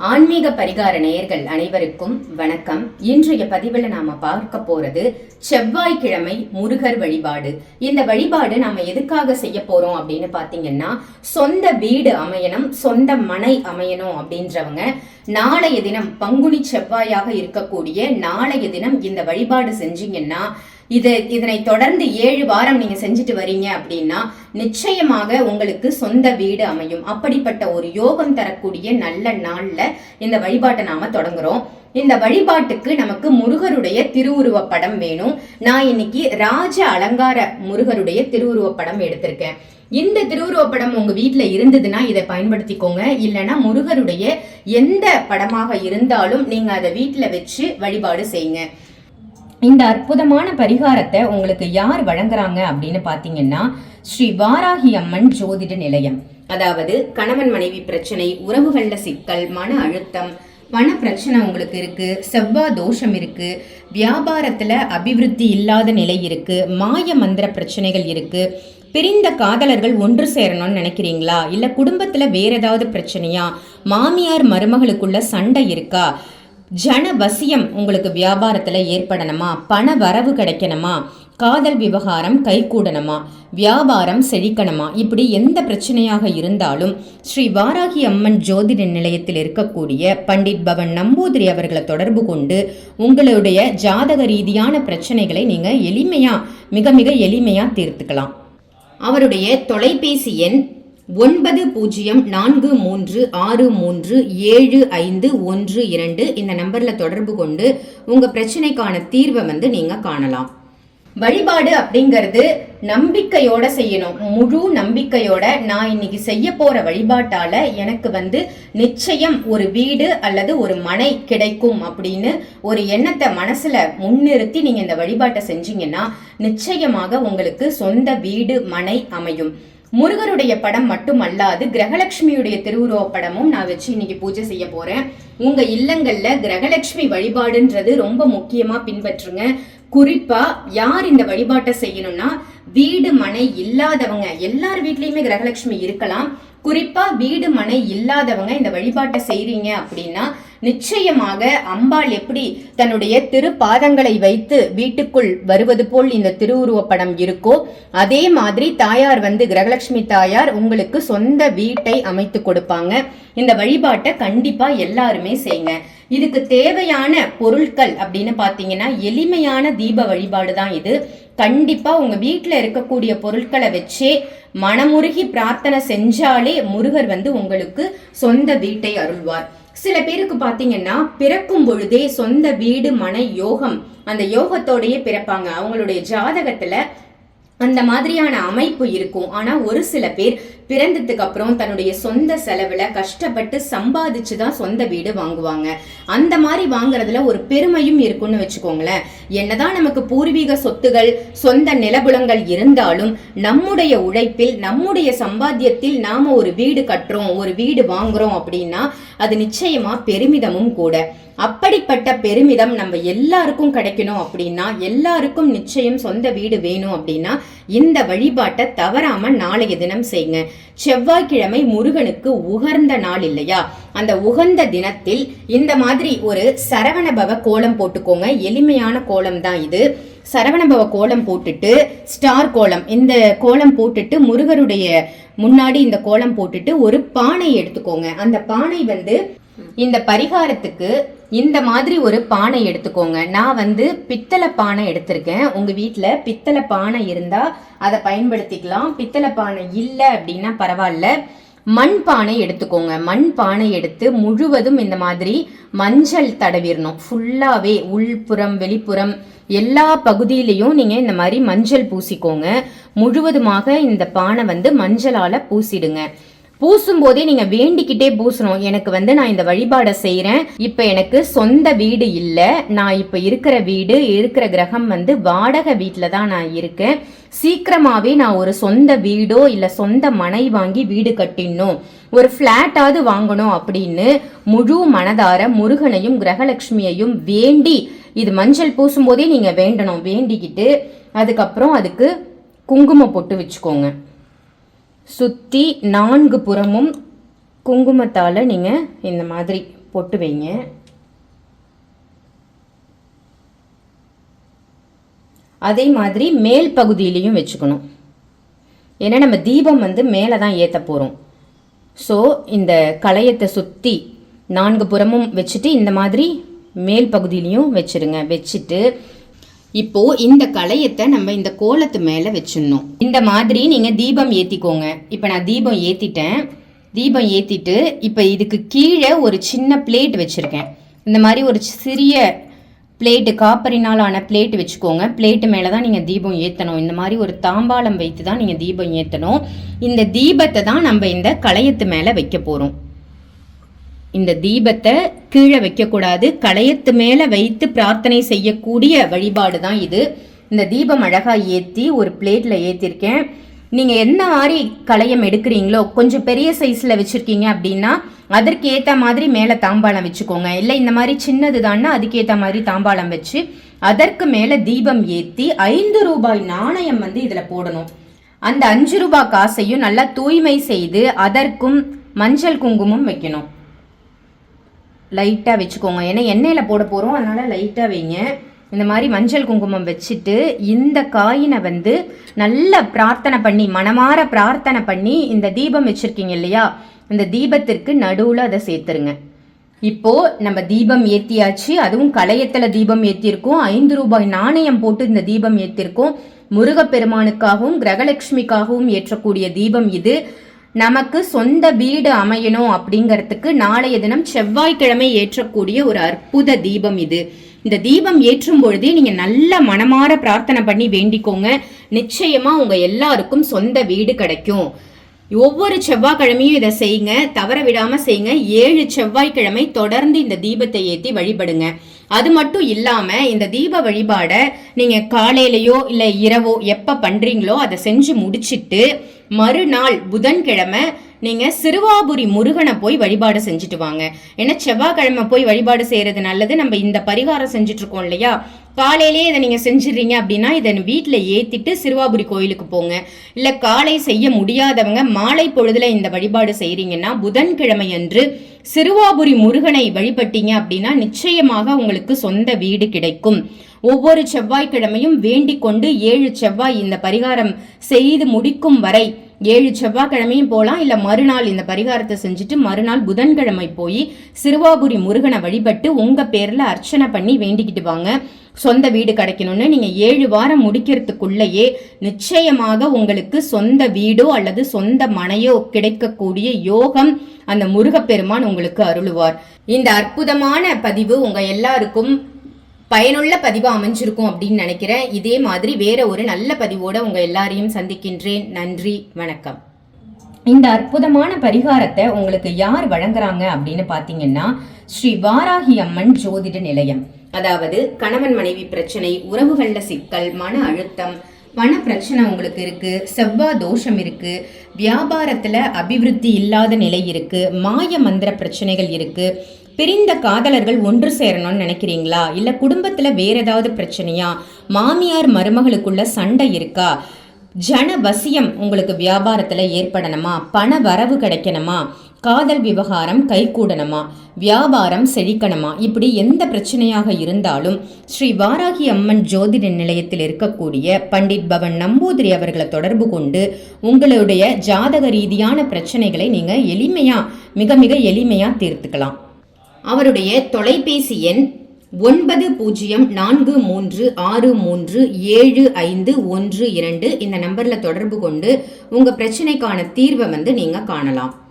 ஆன்மீக பரிகார நேயர்கள் அனைவருக்கும் வணக்கம். இன்றைய பதிவில் நாம பார்க்க போறது செவ்வாய்க்கிழமை முருகர் வழிபாடு. இந்த வழிபாடு நாம எதுக்காக செய்ய போறோம் அப்படின்னு பாத்தீங்கன்னா சொந்த வீடு அமையணும் சொந்த மனை அமையணும் அப்படின்றவங்க நாளைய தினம் பங்குனி செவ்வாயாக இருக்கக்கூடிய நாளைய தினம் இந்த வழிபாடு செஞ்சீங்கன்னா இது இதனை தொடர்ந்து ஏழு வாரம் நீங்க செஞ்சுட்டு வரீங்க அப்படின்னா நிச்சயமாக உங்களுக்கு சொந்த வீடு அமையும். அப்படிப்பட்ட ஒரு யோகம் தரக்கூடிய நல்ல நாள்ல இந்த வழிபாட்டை நாம தொடங்குறோம். இந்த வழிபாட்டுக்கு நமக்கு முருகருடைய திருவுருவப் படம் வேணும். நான் இன்னைக்கு ராஜ அலங்கார முருகருடைய திருவுருவப் படம் எடுத்திருக்கேன். இந்த திருவுருவப் படம் உங்க வீட்டில் இருந்ததுன்னா இதை பயன்படுத்திக்கோங்க. இல்லைன்னா முருகருடைய எந்த படமாக இருந்தாலும் நீங்க அதை வீட்டில் வச்சு வழிபாடு செய்யுங்க. இந்த அற்புதமான பரிகாரத்தை உங்களுக்கு யார் வழங்குறாங்க அப்படின்னு பாத்தீங்கன்னா ஸ்ரீ வாராகி அம்மன் ஜோதிட நிலையம். அதாவது கணவன் மனைவி பிரச்சனை உறவுகள்ல சிக்கல் மன அழுத்தம் பண பிரச்சனை உங்களுக்கு இருக்கு செவ்வாய் தோஷம் இருக்கு வியாபாரத்துல அபிவிருத்தி இல்லாத நிலை இருக்கு மாய மந்திர பிரச்சனைகள் இருக்கு பிரிந்த காதலர்கள் ஒன்று சேரணும்னு நினைக்கிறீங்களா? இல்ல குடும்பத்துல வேற ஏதாவது பிரச்சனையா? மாமியார் மருமகளுக்குள்ள சண்டை இருக்கா? ஜன வசியம் உங்களுக்கு வியாபாரத்தில் ஏற்படணுமா? பண வரவு கிடைக்கணுமா? காதல் விவகாரம் கைகூடணுமா? வியாபாரம் செழிக்கணுமா? இப்படி எந்த பிரச்சனையாக இருந்தாலும் ஸ்ரீ வாராகி அம்மன் ஜோதிட நிலையத்தில் இருக்கக்கூடிய பண்டிட் பவன் நம்பூதிரி அவர்களை தொடர்பு கொண்டு உங்களுடைய ஜாதக ரீதியான பிரச்சனைகளை நீங்கள் எளிமையாக மிக மிக எளிமையாக தீர்த்துக்கலாம். அவருடைய தொலைபேசி எண் ஒன்பது பூஜ்ஜியம் நான்கு மூன்று ஆறு மூன்று ஏழு ஐந்து ஒன்று இரண்டு இந்த நம்பரில் தொடர்பு கொண்டு உங்கள் பிரச்சனைக்கான தீர்வை வந்து நீங்கள் காணலாம். வழிபாடு அப்படிங்கிறது நம்பிக்கையோட செய்யணும். முழு நம்பிக்கையோட நான் இன்னைக்கு செய்ய போற வழிபாட்டால எனக்கு வந்து நிச்சயம் ஒரு வீடு அல்லது ஒரு மனை கிடைக்கும் அப்படின்னு ஒரு எண்ணத்தை மனசுல முன்னிறுத்தி நீங்க இந்த வழிபாட்டை செஞ்சீங்கன்னா நிச்சயமாக உங்களுக்கு சொந்த வீடு மனை அமையும். முருகருடைய படம் மட்டும் அல்லாது கிரகலட்சுமியுடைய திருவுருவ படமும் நான் வச்சு இன்னைக்கு பூஜை செய்ய போறேன். உங்க இல்லங்கள்ல கிரகலட்சுமி வழிபாடுன்றது ரொம்ப முக்கியமா பின்பற்றுங்க. குறிப்பா யார் இந்த வழிபாட்டை செய்யணும்னா வீடு மனை இல்லாதவங்க. எல்லார் வீட்லயுமே கிரகலட்சுமி இருக்கலாம். குறிப்பா வீடு மனை இல்லாதவங்க இந்த வழிபாட்டை செய்றீங்க அப்படின்னா நிச்சயமாக அம்பாள் எப்படி தன்னுடைய திருப்பாதங்களை வைத்து வீட்டுக்குள் வருவது போல் இந்த திருவுருவப்படம் இருக்கோ அதே மாதிரி தாயார் வந்து கிரகலட்சுமி தாயார் உங்களுக்கு சொந்த வீட்டை அமைத்து கொடுப்பாங்க. இந்த வழிபாட்டை கண்டிப்பா எல்லாருமே செய்யுங்க இதுக்கு தேவையான பொருட்கள் அப்படின்னு பார்த்தீங்கன்னா எளிமையான தீப வழிபாடு தான் இது. கண்டிப்பாக உங்கள் வீட்டில் இருக்கக்கூடிய பொருட்களை வச்சே மனமுருகி பிரார்த்தனை செஞ்சாலே முருகர் வந்து உங்களுக்கு சொந்த வீட்டை அருள்வார். சில பேருக்கு பார்த்தீங்கன்னா பிறக்கும் பொழுதே சொந்த வீடு மன யோகம் அந்த யோகத்தோடையே பிறப்பாங்க. அவங்களுடைய ஜாதகத்தில் அந்த மாதிரியான அமைப்பு இருக்கும். ஆனா ஒரு சில பேர் பிறந்ததுக்கு அப்புறம் தன்னுடைய சொந்த செலவுல கஷ்டப்பட்டு சம்பாதிச்சு தான் சொந்த வீடு வாங்குவாங்க. அந்த மாதிரி வாங்குறதுல ஒரு பெருமையும் இருக்கும்னு வச்சுக்கோங்களேன். என்னதான் நமக்கு பூர்வீக சொத்துகள் சொந்த நிலபுலங்கள் இருந்தாலும் நம்முடைய உழைப்பில் நம்முடைய சம்பாத்தியத்தில் நாம ஒரு வீடு கட்டுறோம் ஒரு வீடு வாங்குறோம் அப்படின்னா அது நிச்சயமா பெருமிதமும் கூட. அப்படிப்பட்ட பெருமிதம் நம்ம எல்லாருக்கும் கிடைக்கணும் அப்படின்னா எல்லாருக்கும் நிச்சயம் சொந்த வீடு வேணும் அப்படின்னா இந்த வழிபாட்டை தவறாம நாளைய தினம் செய்யுங்க. செவ்வாய்க்கிழமை முருகனுக்கு உகர்ந்த நாள் இல்லையா? அந்த உகந்த தினத்தில் இந்த மாதிரி ஒரு சரவணபவ கோலம் போட்டுக்கோங்க. எளிமையான கோலம் தான் இது. சரவணபவ கோலம் போட்டுட்டு ஸ்டார் கோலம் இந்த கோலம் போட்டுட்டு முருகருடைய முன்னாடி இந்த கோலம் போட்டுட்டு ஒரு பானை எடுத்துக்கோங்க. அந்த பானை வந்து இந்த பரிகாரத்துக்கு இந்த மாதிரி ஒரு பானை எடுத்துக்கோங்க. நான் வந்து பித்தளை பானை எடுத்திருக்கேன். உங்கள் வீட்டில் பித்தளை பானை இருந்தால் அதை பயன்படுத்திக்கலாம். பித்தளை பானை இல்லை அப்படின்னா பரவாயில்ல. மண் பானை எடுத்துக்கோங்க. மண் பானை எடுத்து முழுவதும் இந்த மாதிரி மஞ்சள் தடவிடணும் ஃபுல்லாகவே உள்புறம் வெளிப்புறம் எல்லா பகுதியிலையும் நீங்கள் இந்த மாதிரி மஞ்சள் பூசிக்கோங்க. முழுவதுமாக இந்த பானை வந்து மஞ்சளால் பூசிடுங்க. பூசும் போதே நீங்க வேண்டிக்கிட்டே பூசணும். எனக்கு வந்து நான் இந்த வழிபாடை செய்யறேன் இப்ப எனக்கு சொந்த வீடு இல்ல. நான் இப்ப இருக்கிற வீடு இருக்கிற கிரகம் வந்து வாடகை வீட்டுல தான் நான் இருக்கேன். சீக்கிரமாவே நான் ஒரு சொந்த வீடோ இல்ல சொந்த மனை வாங்கி வீடு கட்டிடணும். ஒரு ஃப்ளாட்டாவது வாங்கணும் அப்படின்னு முழு மனதார முருகனையும் கிரகலட்சுமியையும் வேண்டி இது மஞ்சள் பூசும்போதே நீங்கள் வேண்டணும் வேண்டிக்கிட்டு அதுக்கப்புறம் அதுக்கு குங்குமம் பொட்டு வச்சுக்கோங்க. சுற்றி நான்கு புறமும் குங்குமத்தால் நீங்கள் இந்த மாதிரி பொட்டு வைங்க. அதே மாதிரி மேல் பகுதியிலையும் வச்சுக்கணும். ஏன்னா நம்ம தீபம் வந்து மேலே தான் ஏற்ற போகிறோம் ஸோ இந்த களையத்தை சுற்றி நான்கு புறமும் வச்சுட்டு இந்த மாதிரி மேல் பகுதியிலையும் வச்சுருங்க. வச்சுட்டு இப்போ இந்த களையத்தை நம்ம இந்த கோலத்து மேலே வச்சிடணும். இந்த மாதிரி நீங்கள் தீபம் ஏற்றிக்கோங்க இப்போ நான் தீபம் ஏற்றிட்டேன் தீபம் ஏற்றிட்டு இப்போ இதுக்கு கீழே ஒரு சின்ன பிளேட் வச்சுருக்கேன். இந்த மாதிரி ஒரு சிறிய பிளேட்டு காப்பரினால் ஆன பிளேட் வச்சுக்கோங்க. பிளேட்டு மேலே தான் நீங்கள் தீபம் ஏற்றணும் இந்த மாதிரி ஒரு தாம்பாளம் வைத்து தான் நீங்கள் தீபம் ஏற்றணும் இந்த தீபத்தை தான் நம்ம இந்த களையத்து மேலே வைக்க போகிறோம் இந்த தீபத்தை கீழே வைக்கக்கூடாது. களையத்து மேலே வைத்து பிரார்த்தனை செய்யக்கூடிய வழிபாடு தான் இது. இந்த தீபம் அழகாக ஏற்றி ஒரு பிளேட்டில் ஏற்றிருக்கேன் நீங்கள் என்ன மாதிரி களையம் எடுக்கிறீங்களோ கொஞ்சம் பெரிய சைஸில் வச்சுருக்கீங்க அப்படின்னா அதற்கு ஏற்ற மாதிரி மேலே தாம்பாளம் வச்சுக்கோங்க. இல்லை இந்த மாதிரி சின்னது தான்னா அதுக்கேற்ற மாதிரி தாம்பாளம் வச்சு அதற்கு மேலே தீபம் ஏற்றி ஐந்து ரூபாய் நாணயம் வந்து இதில் போடணும். அந்த அஞ்சு ரூபாய் காசையும் நல்லா தூய்மை செய்து அதற்கும் மஞ்சள் குங்குமம் வைக்கணும். லைட்டாக வச்சுக்கோங்க. ஏன்னா எண்ணெயில் போட போகிறோம் அதனால் லைட்டாக வைங்க. இந்த மாதிரி மஞ்சள் குங்குமம் வச்சுட்டு இந்த காயினை வந்து நல்ல பிரார்த்தனை பண்ணி மனமாற பிரார்த்தனை பண்ணி இந்த தீபம் வச்சுருக்கீங்க இல்லையா? இந்த தீபத்திற்கு நடுவில் அதை சேர்த்துருங்க. இப்போ நம்ம தீபம் ஏற்றியாச்சு அதுவும் களையத்தில் தீபம் ஏற்றிருக்கோம் ஐந்து ரூபாய் நாணயம் போட்டு இந்த தீபம் ஏற்றிருக்கோம் முருகப்பெருமானுக்காகவும் கிரகலட்சுமிக்காகவும் ஏற்றக்கூடிய தீபம் இது. நமக்கு சொந்த வீடு அமையணும் அப்படிங்கிறதுக்கு நாளைய தினம் செவ்வாய்க்கிழமை ஏற்றக்கூடிய ஒரு அற்புத தீபம் இது. இந்த தீபம் ஏற்றும் பொழுதே நீங்க நல்ல மனமாற பிரார்த்தனை பண்ணி வேண்டிக்கோங்க. நிச்சயமா உங்க எல்லாருக்கும் சொந்த வீடு கிடைக்கும். ஒவ்வொரு செவ்வாய்க்கிழமையும் இதை செய்யுங்க. தவற விடாம செய்யுங்க. ஏழு செவ்வாய்க்கிழமை தொடர்ந்து இந்த தீபத்தை ஏற்றி வழிபடுங்க. அது மட்டும் இல்லாம இந்த தீப வழிபாடை நீங்க காலையிலயோ இல்ல இரவோ எப்ப பண்றீங்களோ அதை செஞ்சு முடிச்சிட்டு மறுநாள் புதன்கிழமை நீங்க சிறுவாபுரி முருகனை போய் வழிபாடு செஞ்சுட்டு வாங்க. ஏன்னா செவ்வாய்க்கிழமை போய் வழிபாடு செய்யறது நல்லது. நம்ம இந்த பரிகாரம் செஞ்சுட்டு இருக்கோம் இல்லையா? காலையிலேயே இதை நீங்க செஞ்சிடுறீங்க அப்படின்னா இதை வீட்டில் ஏத்திட்டு சிறுவாபுரி கோயிலுக்கு போங்க. இல்ல காலை செய்ய முடியாதவங்க மாலை பொழுதுல இந்த வழிபாடு செய்யறீங்கன்னா புதன்கிழமை அன்று சிறுவாபுரி முருகனை வழிபட்டீங்க அப்படின்னா நிச்சயமாக உங்களுக்கு சொந்த வீடு கிடைக்கும். ஒவ்வொரு செவ்வாய்க்கிழமையும் வேண்டிக் கொண்டு ஏழு செவ்வாய் இந்த பரிகாரம் செய்து முடிக்கும் வரை ஏழு செவ்வாய்க்கிழமையும் போகலாம் இல்லை மறுநாள் இந்த பரிகாரத்தை செஞ்சுட்டு மறுநாள் புதன்கிழமை போய் சிறுவாபுரி முருகனை வழிபட்டு உங்கள் பேரில் அர்ச்சனை பண்ணி வேண்டிக்கிட்டு வாங்க. சொந்த வீடு கிடைக்கணும்னு நீங்கள் ஏழு வாரம் முடிக்கிறதுக்குள்ளேயே நிச்சயமாக உங்களுக்கு சொந்த வீடோ அல்லது சொந்த மனையோ கிடைக்கக்கூடிய யோகம் அந்த முருகப்பெருமான் உங்களுக்கு அருளுவார். இந்த அற்புதமான பதிவு உங்கள் எல்லாருக்கும் பயனுள்ள பதிவாக அமைஞ்சிருக்கும் அப்படின்னு நினைக்கிறேன். இதே மாதிரி வேற ஒரு நல்ல பதிவோட உங்கள் எல்லாரையும் சந்திக்கின்றேன். நன்றி வணக்கம். இந்த அற்புதமான பரிகாரத்தை உங்களுக்கு யார் வழங்குறாங்க அப்படின்னு பார்த்தீங்கன்னா ஸ்ரீ வாராகி அம்மன் ஜோதிட நிலையம். அதாவது கணவன் மனைவி பிரச்சனை உறவுகள்ல சிக்கல் மன அழுத்தம் பண பிரச்சனை உங்களுக்கு இருக்கு செவ்வாய் தோஷம் இருக்கு வியாபாரத்துல அபிவிருத்தி இல்லாத நிலை இருக்கு மாய மந்திர பிரச்சனைகள் இருக்கு பிரிந்த காதலர்கள் ஒன்று சேரணும்னு நினைக்கிறீங்களா? இல்ல குடும்பத்துல வேற ஏதாவது பிரச்சனையா? மாமியார் மருமகளுக்குள்ள சண்டை இருக்கா? ஜன வசியம் உங்களுக்கு வியாபாரத்துல ஏற்படணுமா? பண வரவு கிடைக்கணுமா? காதல் விவகாரம் கைகூடணுமா? வியாபாரம் செழிக்கணுமா? இப்படி எந்த பிரச்சனையாக இருந்தாலும் ஸ்ரீ வாராகி அம்மன் ஜோதிட நிலையத்தில் இருக்கக்கூடிய பண்டிட் பவன் நம்பூதிரி அவர்களை தொடர்பு கொண்டு உங்களுடைய ஜாதக ரீதியான பிரச்சனைகளை நீங்கள் எளிமையாக மிக மிக எளிமையாக தீர்த்துக்கலாம். அவருடைய தொலைபேசி எண் ஒன்பது பூஜ்ஜியம் நான்கு மூன்று ஆறு மூன்று ஏழு ஐந்து ஒன்று இரண்டு. இந்த நம்பரில் தொடர்பு கொண்டு உங்கள் பிரச்சனைக்கான தீர்வை வந்து நீங்கள் காணலாம்.